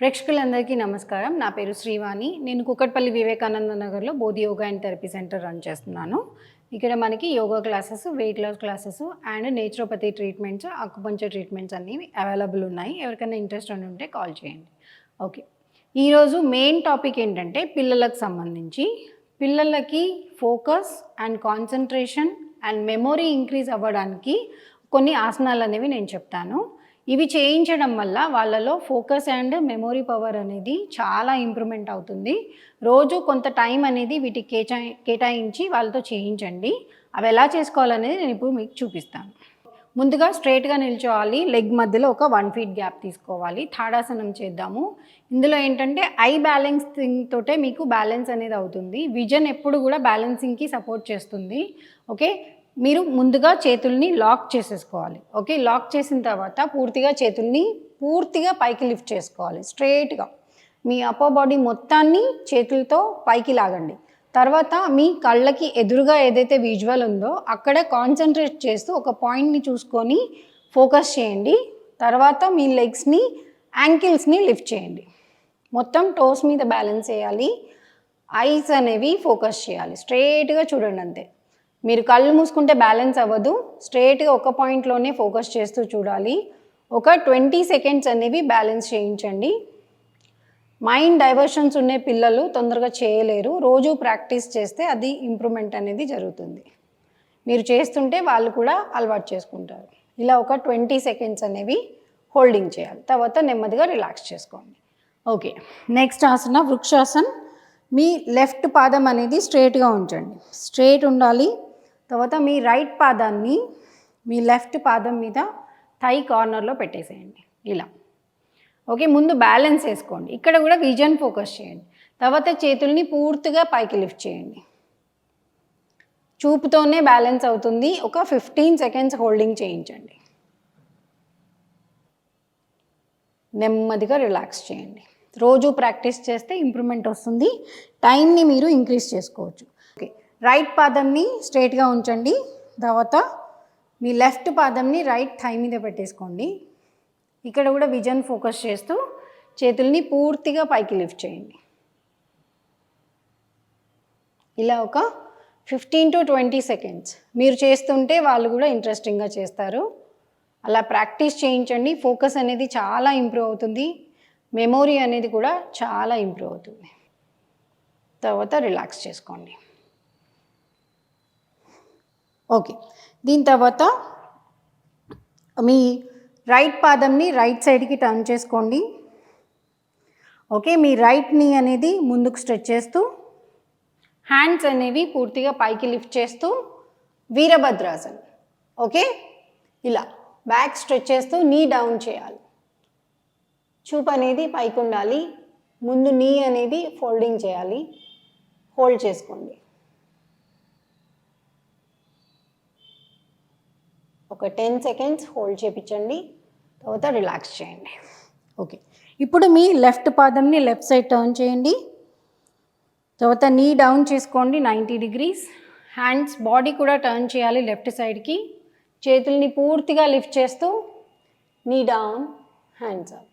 ప్రేక్షకులందరికీ నమస్కారం. నా పేరు శ్రీవాణి. నేను కుక్కట్పల్లి వివేకానంద నగర్లో Bodhi yoga and therapy centre run చేస్తున్నాను. ఇక్కడ మనకి yoga classes weight loss classes and naturopathy treatments acupuncture treatments అన్నీ అవైలబుల్ ఉన్నాయి. ఎవరికైనా ఇంట్రెస్ట్ ఉండి ఉంటే కాల్ చేయండి. ఓకే. ఈరోజు మెయిన్ టాపిక్ ఏంటంటే పిల్లలకు సంబంధించి. పిల్లలకి focus and concentration and memory increase అవ్వడానికి కొన్ని ఆసనాలు అనేవి నేను చెప్తాను. ఇవి చేయించడం వల్ల వాళ్ళలో ఫోకస్ అండ్ మెమొరీ పవర్ అనేది చాలా ఇంప్రూవ్మెంట్ అవుతుంది. రోజు కొంత టైం అనేది వీటికి కేటా కేటాయించి వాళ్ళతో చేయించండి. అవి ఎలా చేసుకోవాలనేది నేను ఇప్పుడు మీకు చూపిస్తాను. ముందుగా స్ట్రైట్గా నిల్చోవాలి. లెగ్ మధ్యలో ఒక వన్ ఫీట్ గ్యాప్ తీసుకోవాలి. తాడాసనం చేద్దాము. ఇందులో ఏంటంటే ఐ బ్యాలెన్సింగ్ తోటే మీకు బ్యాలెన్స్ అనేది అవుతుంది. విజన్ ఎప్పుడు కూడా బ్యాలెన్సింగ్కి సపోర్ట్ చేస్తుంది. ఓకే? మీరు ముందుగా చేతుల్ని లాక్ చేసేసుకోవాలి. ఓకే? లాక్ చేసిన తర్వాత పూర్తిగా చేతుల్ని పూర్తిగా పైకి లిఫ్ట్ చేసుకోవాలి. స్ట్రైట్గా మీ అప్పర్ బాడీ మొత్తాన్ని చేతులతో పైకి లాగండి. తర్వాత మీ కళ్ళకి ఎదురుగా ఏదైతే విజువల్ ఉందో అక్కడ కాన్సన్ట్రేట్ చేస్తూ ఒక పాయింట్ని చూసుకొని ఫోకస్ చేయండి. తర్వాత మీ లెగ్స్ని యాంకిల్స్ని లిఫ్ట్ చేయండి. మొత్తం టోస్ మీద బ్యాలెన్స్ చేయాలి. ఐస్ అనేవి ఫోకస్ చేయాలి. స్ట్రైట్గా చూడండి అంతే. మీరు కళ్ళు మూసుకుంటే బ్యాలెన్స్ అవ్వదు. స్ట్రైట్గా ఒక పాయింట్లోనే ఫోకస్ చేస్తూ చూడాలి. ఒక ట్వంటీ సెకండ్స్ అనేవి బ్యాలెన్స్ చేయించండి. మైండ్ డైవర్షన్స్ ఉండే పిల్లలు తొందరగా చేయలేరు. రోజు ప్రాక్టీస్ చేస్తే అది ఇంప్రూవ్మెంట్ అనేది జరుగుతుంది. మీరు చేస్తుంటే వాళ్ళు కూడా అలవాటు చేసుకుంటారు. ఇలా ఒక ట్వంటీ సెకండ్స్ అనేవి హోల్డింగ్ చేయాలి. తర్వాత నెమ్మదిగా రిలాక్స్ చేసుకోండి. ఓకే. నెక్స్ట్ ఆసన వృక్షాసన్. మీ లెఫ్ట్ పాదం అనేది స్ట్రేట్గా ఉంచండి. స్ట్రేట్ ఉండాలి. తర్వాత మీ రైట్ పాదాన్ని మీ లెఫ్ట్ పాదం మీద థై కార్నర్లో పెట్టేసేయండి. ఇలా. ఓకే ముందు బ్యాలెన్స్ వేసుకోండి. ఇక్కడ కూడా విజన్ ఫోకస్ చేయండి. తర్వాత చేతుల్ని పూర్తిగా పైకి లిఫ్ట్ చేయండి. చూపుతోనే బ్యాలెన్స్ అవుతుంది. ఒక ఫిఫ్టీన్ సెకండ్స్ హోల్డింగ్ చేయించండి. నెమ్మదిగా రిలాక్స్ చేయండి. రోజు ప్రాక్టీస్ చేస్తే ఇంప్రూవ్మెంట్ వస్తుంది. టైంని మీరు ఇంక్రీజ్ చేసుకోవచ్చు. రైట్ పాదంని స్ట్రైట్గా ఉంచండి. తర్వాత మీ లెఫ్ట్ పాదంని రైట్ థై మీద పెట్టేసుకోండి. ఇక్కడ కూడా విజన్ ఫోకస్ చేస్తూ చేతుల్ని పూర్తిగా పైకి లిఫ్ట్ చేయండి. ఇలా ఒక ఫిఫ్టీన్ టు ట్వంటీ సెకండ్స్ మీరు చేస్తుంటే వాళ్ళు కూడా ఇంట్రెస్టింగ్గా చేస్తారు. అలా ప్రాక్టీస్ చేయించండి. ఫోకస్ అనేది చాలా ఇంప్రూవ్ అవుతుంది. మెమొరీ అనేది కూడా చాలా ఇంప్రూవ్ అవుతుంది. తర్వాత రిలాక్స్ చేసుకోండి. ఓకే. దీని తర్వాత మీ రైట్ పాదంని రైట్ సైడ్కి టర్న్ చేసుకోండి. ఓకే మీ రైట్ నీ అనేది ముందుకు స్ట్రెచ్ చేస్తూ హ్యాండ్స్ అనేవి పూర్తిగా పైకి లిఫ్ట్ చేస్తూ వీరభద్రాసన్. ఓకే? ఇలా బ్యాక్ స్ట్రెచ్ చేస్తూ నీ డౌన్ చేయాలి. చూపు అనేది పైకి ఉండాలి. ముందు నీ అనేది ఫోల్డింగ్ చేయాలి. హోల్డ్ చేసుకోండి. ఒక టెన్ సెకండ్స్ హోల్డ్ చేపించండి. తర్వాత రిలాక్స్ చేయండి. ఓకే ఇప్పుడు మీ లెఫ్ట్ పాదంని లెఫ్ట్ సైడ్ టర్న్ చేయండి. తర్వాత నీ డౌన్ చేసుకోండి నైంటీ డిగ్రీస్ హ్యాండ్స్ బాడీ కూడా టర్న్ చేయాలి లెఫ్ట్ సైడ్కి చేతుల్ని పూర్తిగా లిఫ్ట్ చేస్తూ నీ డౌన్ హ్యాండ్స్ అప్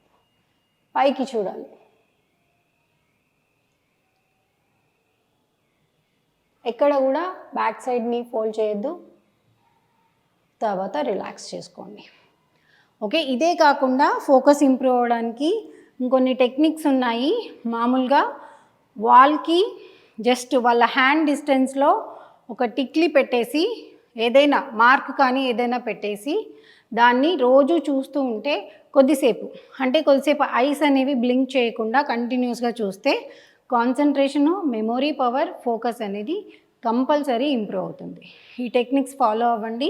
పైకి చూడాలి ఎక్కడ కూడా బ్యాక్ సైడ్ని ఫోల్డ్ చేయొద్దు. తర్వాత రిలాక్స్ చేసుకోండి. ఓకే ఇదే కాకుండా ఫోకస్ ఇంప్రూవ్ అవ్వడానికి ఇంకొన్ని టెక్నిక్స్ ఉన్నాయి. మామూలుగా వాల్కి జస్ట్ వాళ్ళ హ్యాండ్ డిస్టెన్స్లో ఒక టిక్లీ పెట్టేసి ఏదైనా మార్క్ కానీ ఏదైనా పెట్టేసి దాన్ని రోజు చూస్తూ ఉంటే కొద్దిసేపు అంటే కొద్దిసేపు ఐస్ అనేవి బ్లింక్ చేయకుండా కంటిన్యూస్గా చూస్తే కాన్సన్ట్రేషను మెమొరీ పవర్ ఫోకస్ అనేది కంపల్సరీ ఇంప్రూవ్ అవుతుంది. ఈ టెక్నిక్స్ ఫాలో అవ్వండి.